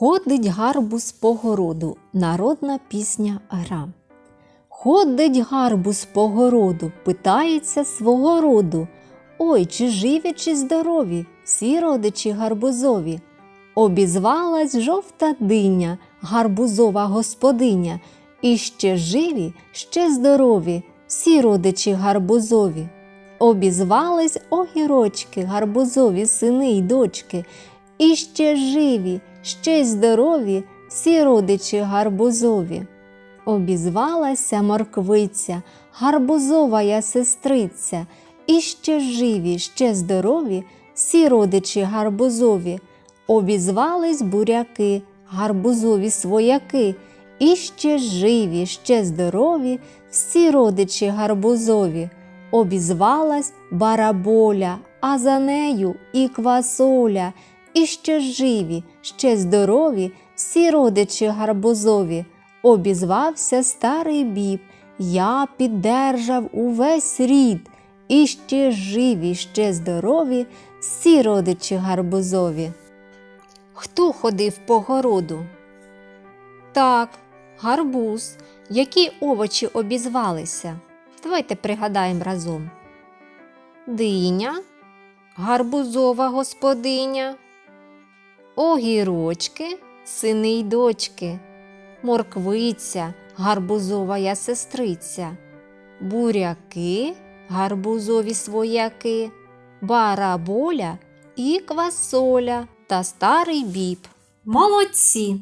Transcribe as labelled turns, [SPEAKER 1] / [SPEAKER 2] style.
[SPEAKER 1] Ходить гарбуз по городу, народна пісня гра. Ходить гарбуз по городу, питається свого роду. Ой, чи живі, чи здорові, всі родичі гарбузові. Обізвалась жовта диня, гарбузова господиня. І ще живі, ще здорові, всі родичі гарбузові. Обізвались огірочки, гарбузові сини й дочки. І ще живі, ще й здорові, всі родичі гарбузові. Обізвалася морквиця, гарбузова я сестриця, і ще живі, ще здорові, всі родичі гарбузові. Обізвались буряки, гарбузові свояки, і ще живі, ще здорові, всі родичі гарбузові. Обізвалась бараболя, а за нею і квасоля, і ще живі, ще здорові, всі родичі гарбузові. Обізвався старий біб, я піддержав увесь рід, і ще живі, ще здорові, всі родичі гарбузові. Хто ходив по городу? Так, гарбуз. Які овочі обізвалися? Давайте пригадаємо разом. Диня, гарбузова господиня, огірочки, сини й дочки, морквиця, гарбузова сестриця, буряки, гарбузові свояки, бараболя і квасоля та старий біб. Молодці!